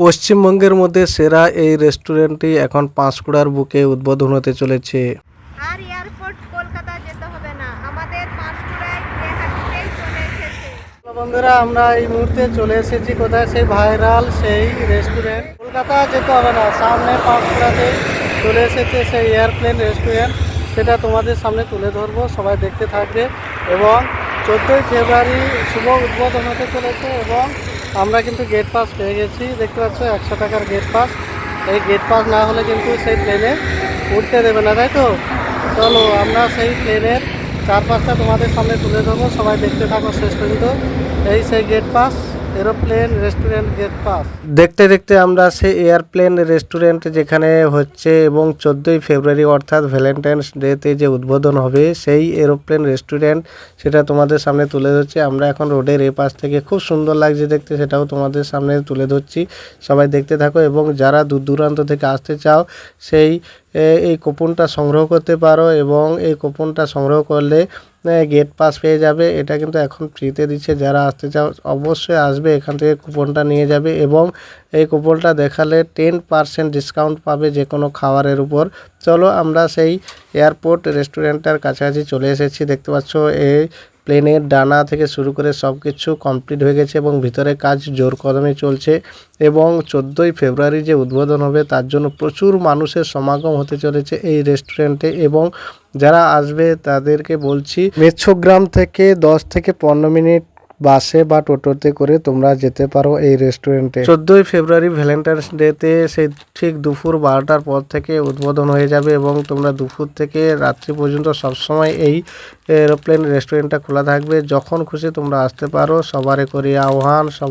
পশ্চিমবঙ্গের মধ্যে সেরা এই রেস্টুরেন্টটি এখন পাঁশকুড়ার বুকে উদ্বোধন হতে চলেছে। আর এয়ারপোর্ট কলকাতা যেতে হবে না। আমাদের পাঁশকুড়ায় দেহাটিতেই চলে এসেছে। বন্ধুরা আমরা এই মুহূর্তে চলে এসেছি। কোথায়? সেই ভাইরাল সেই রেস্টুরেন্ট। কলকাতা যেতে হবে না। সামনে পাঁশকুড়াতে চলে এসেছে সেই এয়ারপ্লেন রেস্টুরেন্ট। সেটা তোমাদের সামনে তুলে ধরবো। সবাই দেখতে থাকবে। এবং চোদ্দোই ফেব্রুয়ারি শুভ উদ্বোধন হতে চলেছে এবং আমরা কিন্তু গেট পাস পেয়ে গেছি। দেখতে পাচ্ছ, একশো টাকার গেট পাস এই গেট পাস না হলে কিন্তু সেই প্লেনে উঠতে দেবে না, তাই তো? চলো, আমরা সেই প্লেনের চারপাশটা তোমাদের সামনে তুলে ধরবো। সবাই দেখতে থাকো শেষ পর্যন্ত। এই সেই gate pass aeroplane restaurant gate pass. দেখতে দেখতে আমরা সেই এয়ারপ্লেন রেস্টুরেন্ট যেখানে হচ্ছে এবং চোদ্দোই ফেব্রুয়ারি অর্থাৎ ভ্যালেন্টাইন্স ডেতে যে উদ্বোধন হবে, সেই এরোপ্লেন রেস্টুরেন্ট সেটা তোমাদের সামনে তুলে ধরছি। আমরা এখন রোডের এ পাশ থেকে খুব সুন্দর লাগছে দেখতে, সেটাও তোমাদের সামনে তুলে ধরছি। সবাই দেখতে থাকো এবং যারা দূর দূরান্ত থেকে আসতে চাও, সেই এই কুপনটা সংগ্রহ করতে পারো এবং এই কুপনটা সংগ্রহ করলে গেট পাস পেয়ে যাবে। এটা কিন্তু এখন ফ্রিতে দিচ্ছে। যারা আসতে চাও, অবশ্যই আসবে। এখান থেকে কুপনটা নিয়ে যাবে এবং এই কুপনটা দেখালে টেন পারসেন্ট ডিসকাউন্ট পাবে যে কোনো খাবারের উপর। চলো আমরা সেই এয়ারপোর্ট রেস্টুরেন্টটার কাছাকাছি চলে এসেছি। দেখতে পাচ্ছ এই প্লেনের ডানা থেকে শুরু করে সব কিছু কমপ্লিট হয়ে গেছে এবং ভিতরে কাজ জোর কদমে চলছে এবং চোদ্দোই ফেব্রুয়ারি যে উদ্বোধন হবে, তার জন্য প্রচুর মানুষের সমাগম হতে চলেছে এই রেস্টুরেন্টে এবং যারা আসবে তাদেরকে বলছি, মেচ্ছগ্রাম থেকে দশ থেকে পনেরো মিনিট বাসে বা টোটোতে করে তোমরা যেতে পারো এই রেস্টুরেন্টে। চোদ্দই ফেব্রুয়ারি ভ্যালেন্টাইন্স ডেতে সেই ঠিক দুপুর বারোটার পর থেকে উদ্বোধন হয়ে যাবে এবং তোমরা দুপুর থেকে রাত্রি পর্যন্ত সবসময় এই এরোপ্লেন রেস্টুরেন্টটা খোলা থাকবে। যখন খুশি তোমরা আসতে পারো। সবারে করি আহ্বান, সব